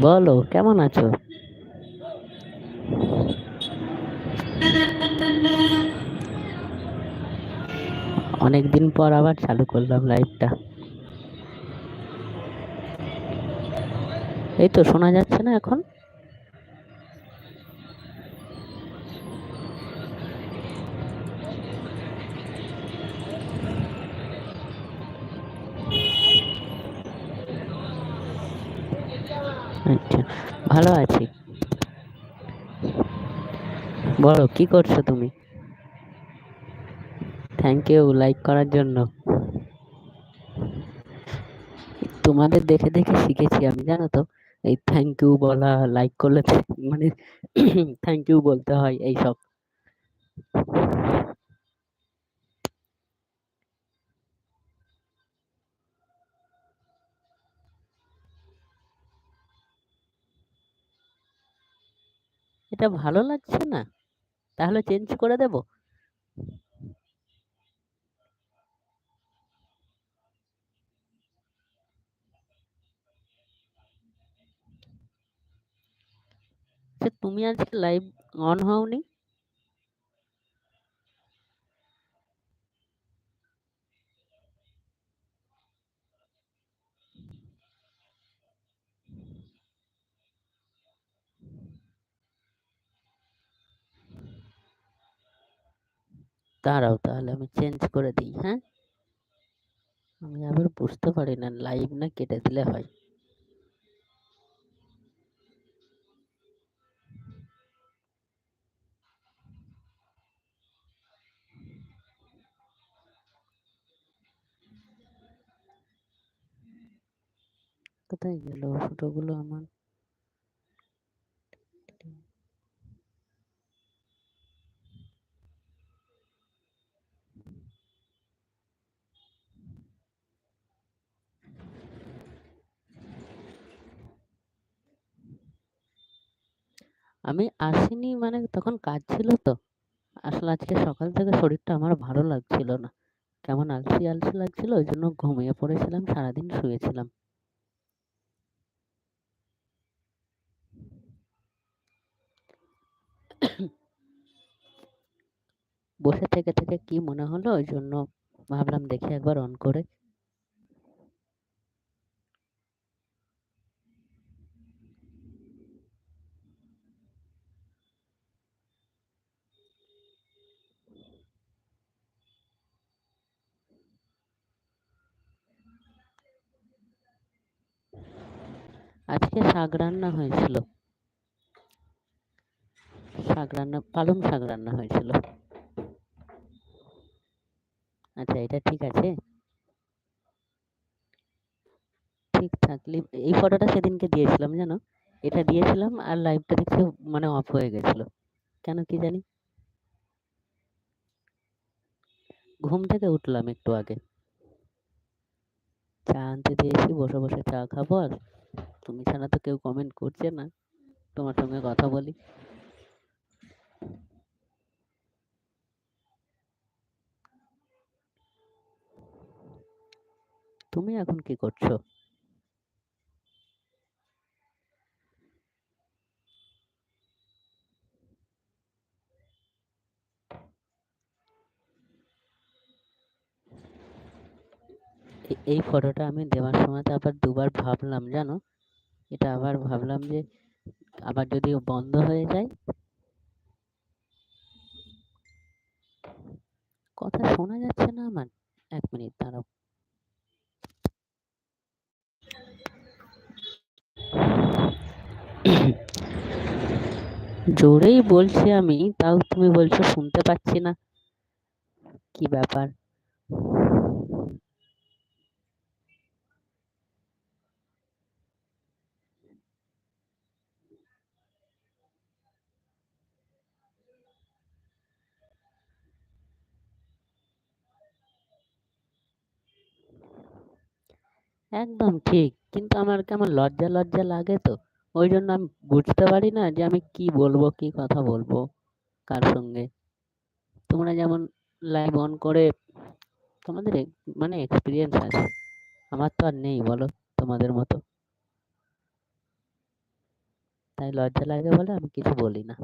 বলো, কেমন আছো? অনেকদিন পর আবার চালু করলাম লাইভটা এই তো শোনা যাচ্ছে না এখন? ভালো আছি। বলো, কি করছ তুমি? থ্যাংক ইউ লাইক করার জন্য। তোমাদের দেখে দেখে শিখেছি আমি, জানো তো? এই থ্যাংক ইউ বলা লাইক করলে মানে থ্যাংক ইউ বলতে হয় এইসব। এটা ভালো লাগছে না? তাহলে চেঞ্জ করে দেব? আচ্ছা, তুমি আজকে লাইভ অন হওনি? দাঁড়াও তাহলে আমি চেঞ্জ করে দিই হ্যাঁ? আমি আবার বুঝতে পারি না লাইভ না কেটে দিলে হয়। কোথায় গেল? ফটোগুলো আমার? আমি আসিনি মানে তখন কাজ ছিল তো। আসলে আজকে সকাল থেকে শরীরটা আমার ভালো লাগছিল না। কেমন আলসি আলসি লাগছিল ওই জন্য ঘুমিয়ে পড়েছিলাম, সারাদিন শুয়েছিলাম। বসে থেকে থেকে কি মনে হলো ওই জন্য ভাবলাম দেখি একবার অন করে। আজকে শাক রান্না হয়েছিল। শাক রান্না, পালং শাক রান্না হয়েছিল। আচ্ছা এটা ঠিক আছে? ঠিক থাকলে, এই ফটোটা সেদিনকে দিয়েছিলাম, জানো? এটা দিয়েছিলাম আর লাইভটা দেখছি মানে অফ হয়ে গেছিল। কেন কি জানি? ঘুম থেকে উঠলাম একটু আগে। চা আনতে দিয়েছি, বসে বসে চা খাব আর তুমি ছাড়া তো কেউ কমেন্ট করছে না। তোমার সঙ্গে কথা বলি। তুমি এখন কি করছ? এই ফটোটা আমি দেওয়ার সময় আবার দুবার ভাবলাম, জানো? এটা আবার ভাবলাম যে আবার যদি বন্ধ হয়ে যায়? কথা শোনা যাচ্ছে না আমার। এক মিনিট, দাঁড়াও। জোরেই বলছি আমি, তাও তুমি বলছো শুনতে পাচ্ছি না। কি ব্যাপার? একদম ঠিক। কিন্তু আমার কেমন লজ্জা লজ্জা লাগে তো। ওই জন্য আমি বুঝতে পারি না যে আমি কি বলব, কি কথা বলব কার সঙ্গে। তোমরা যেমন লাইভ অন করে তোমাদের মানে এক্সপিরিয়েন্স আছে। আমার তো আর নেই বলো তোমাদের মতো। তাই লজ্জা লাগে বলে আমি কিছু বলি না।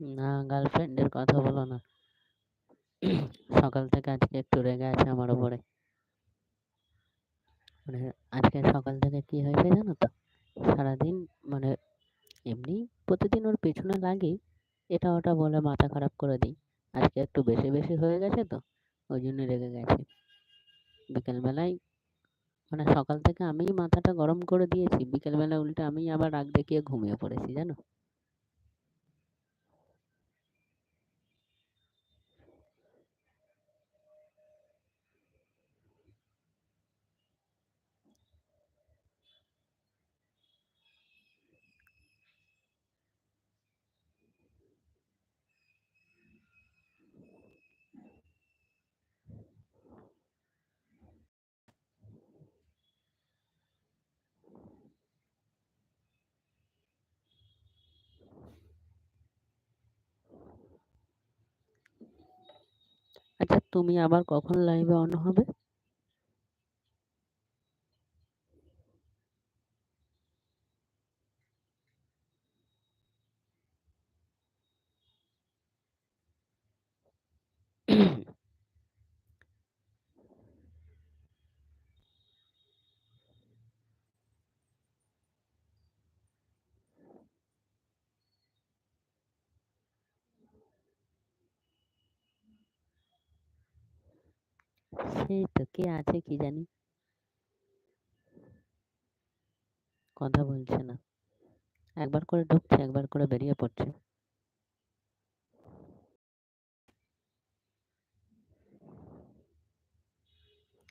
না গার্লফ্রেন্ডের কথা বলো না। সকাল থেকে আজকে একটু রেগে আছে আমার উপরে। মানে আজকে সকাল থেকে কি হয়েছে জানো তো? সারাদিন মানে এমনি প্রতিদিন ওর পেছনে লাগি এটা ওটা বলে মাথা খারাপ করে দিই। আজকে একটু বেশি বেশি হয়ে গেছে তো, ওই জন্য রেগে গেছে। বিকেলবেলায় মানে সকাল থেকে আমিই মাথাটা গরম করে দিয়েছি। বিকেলবেলা উল্টে আমি আবার রাগ দেখিয়ে ঘুমিয়ে পড়েছি, জানো আচ্ছা তুমি আবার কখন লাইভে অন হবে? সেই তো কে আছে কি জানি। কথা বলছে না। একবার করে ঢুকছে, একবার করে বেরিয়ে পড়ছে।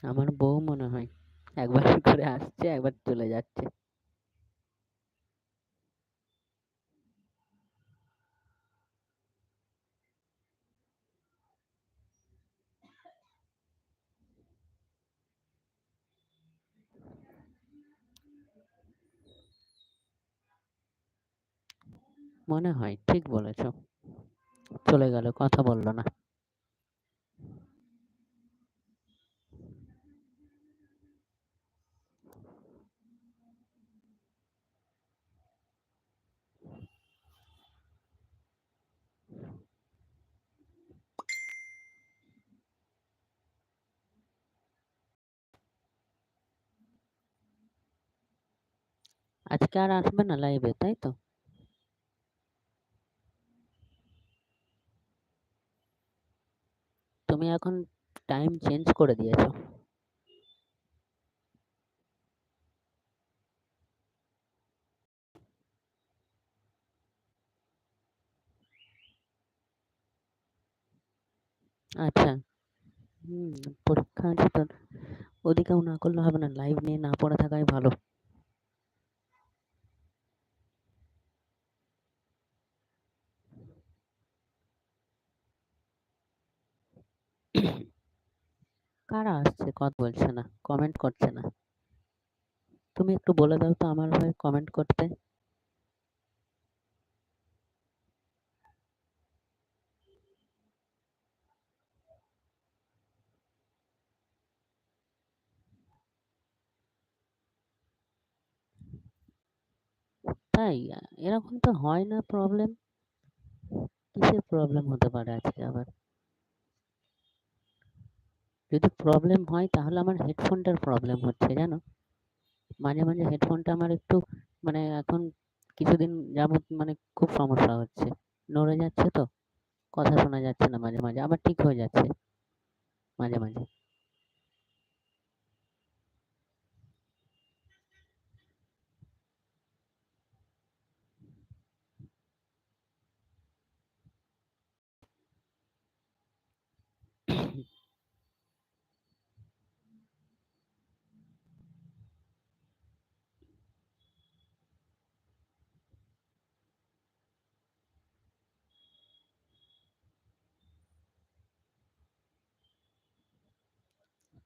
আমার বউ মনে হয় একবার করে আসছে, একবার চলে যাচ্ছে। মনে হয়, ঠিক বলেছ। চলে গেল, কথা বলল না। আজকে আর আসবে না লাইভে তাই তো? তুমি এখন টাইম চেঞ্জ করে দিয়েছ। আচ্ছা। হুম, পরীক্ষা ওদিকেও না করলে হবে না লাইভ নিয়ে না পড়ে থাকাই ভালো। কারা আসছে? কথা বলছে না কমেন্ট করছে না। তুমি একটু বলে দাও তো আমার হয়ে কমেন্ট করতে। তাই, এরকম তো হয় না প্রবলেম কিসের প্রবলেম হতে পারে আজকে আবার? যদি প্রবলেম হয়, তাহলে আমার হেডফোনটার প্রবলেম হচ্ছে, জানো? মাঝে মাঝে হেডফোনটা আমার একটু মানে এখন কিছুদিন যাবত মানে খুব সমস্যা হচ্ছে। নড়ে যাচ্ছে তো, কথা শোনা যাচ্ছে না মাঝে মাঝে, আবার ঠিক হয়ে যাচ্ছে মাঝে মাঝে।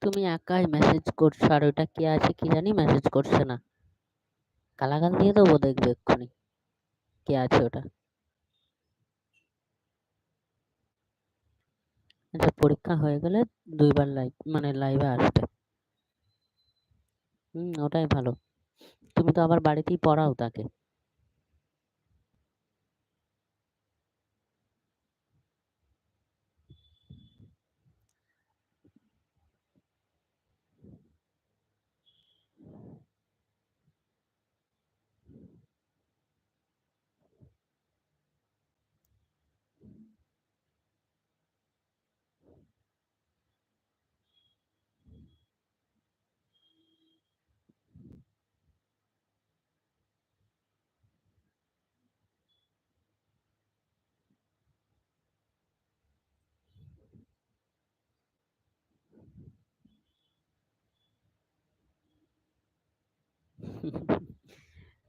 তুমি একাই মেসেজ করছ আর ওটা কে আছে কি জানি মেসেজ করছে না। গালাগাল দিয়ে দেবো দেখবে এক্ষুনি কে আছে ওটা। আচ্ছা পরীক্ষা হয়ে গেলে দুইবার লাইভ মানে লাইভে আসবে। হুম, ওটাই ভালো। তুমি তো আবার বাড়িতেই পড়াও তাকে।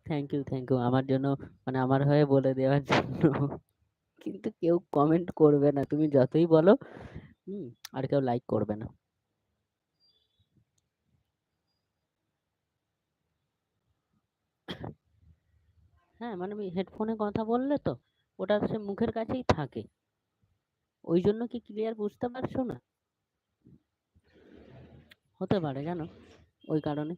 থ্যাংক ইউ থ্যাংক ইউ আমার জন্য মানে আমার হয়ে বলে দেওয়ার জন্য কিন্তু কেউ কমেন্ট করবে না। তুমি যতই বলো, হুম, আর কেউ লাইক করবে না। হ্যাঁ মানে আমি হেডফোনে কথা বললে তো, ওটা সে মুখের কাছেই থাকে। ওই জন্য কি ক্লিয়ার বুঝতে পারছ না? হতে পারে, জানো? ওই কারণে।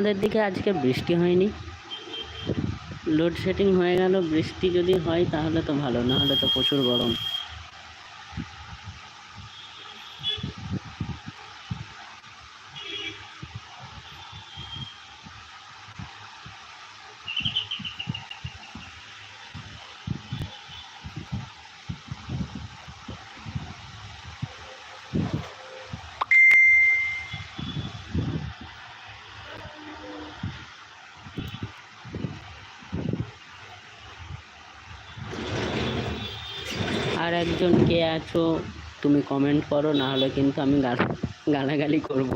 তোমাদের দিকে আজকে বৃষ্টি হয়নি। লোডশেডিং হয়ে গেল, বৃষ্টি যদি হয় তাহলে তো ভালো না হলে তো প্রচুর গরম আর একজন কে আছো তুমি কমেন্ট করো না হলে কিন্তু আমি গাল গালাগালি করব।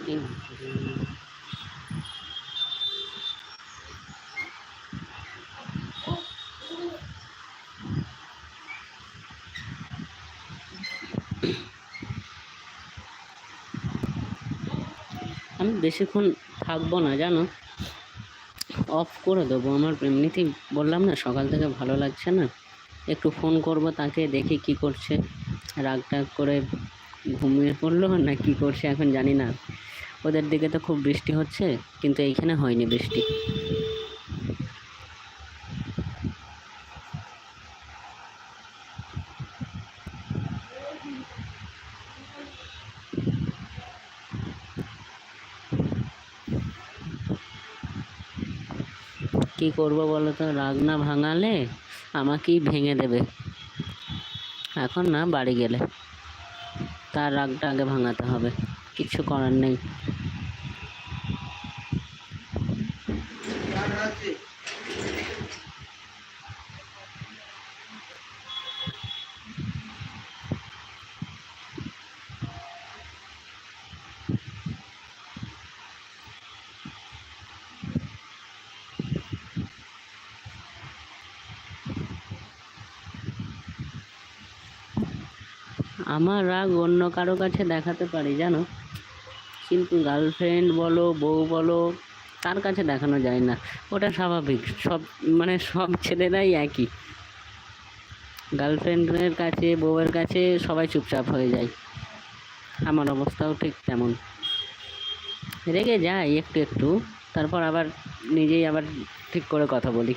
আমি বেশিক্ষণ থাকব না, জানো? অফ করে দেবো। আমার এমনিতেই বললাম না, সকাল থেকে ভালো লাগছে না। একটু ফোন করব তাকে, দেখি কি করছে। রাগ টাগ করে ঘুমিয়ে পড়ল না কি করছে এখন জানি না। ওদের দিকে তো খুব বৃষ্টি হচ্ছে, কিন্তু এইখানে হয়নি বৃষ্টি। কি করব বলো তো? রাগ না ভাঙালে আমাকেই ভেঙে দেবে। এখন না বাড়ি গেলে। তার রাগটা আগে ভাঙাতে হবে। কিছু করার নেই। আমার রাগ অন্য কারও কাছে দেখাতে পারি, জানো? কিন্তু গার্লফ্রেন্ড বলো, বউ বলো, তার কাছে দেখানো যায় না। ওটা স্বাভাবিক, সব মানে সব ছেলেরাই একই। গার্লফ্রেন্ডের কাছে, বউয়ের কাছে সবাই চুপচাপ হয়ে যায়। আমার অবস্থাও ঠিক তেমন। রেগে যাই একটু একটু, তারপর আবার নিজেই আবার ঠিক করে কথা বলি।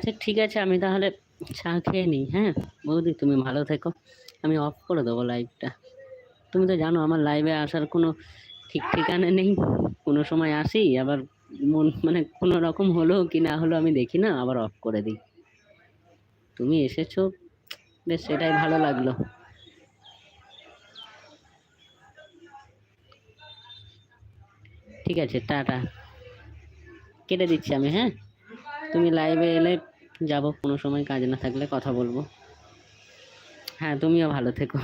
আচ্ছা ঠিক আছে, আমি তাহলে চা খেয়ে নিই হ্যাঁ? বৌদি, তুমি ভালো থেকো। আমি অফ করে দেবো লাইভটা তুমি তো জানো, আমার লাইভে আসার কোনো ঠিক ঠিকানা নেই। কোনো সময় আসি, আবার মন মানে কোনো রকম হলো কি না হলো আমি দেখি না, আবার অফ করে দিই। তুমি এসেছ, বেশ, সেটাই ভালো লাগল। ঠিক আছে, টাটা। কেটে দিচ্ছি আমি হ্যাঁ? তুমি লাইভে এলে যাব, কোনো সময় কাজ না থাকলে কথা বলব। হ্যাঁ তুমিও ভালো থেকো।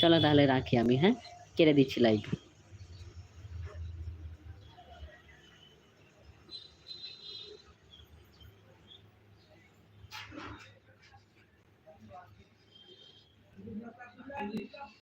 চলো তাহলে রাখি আমি হ্যাঁ? কেড়ে দিচ্ছি লাইভ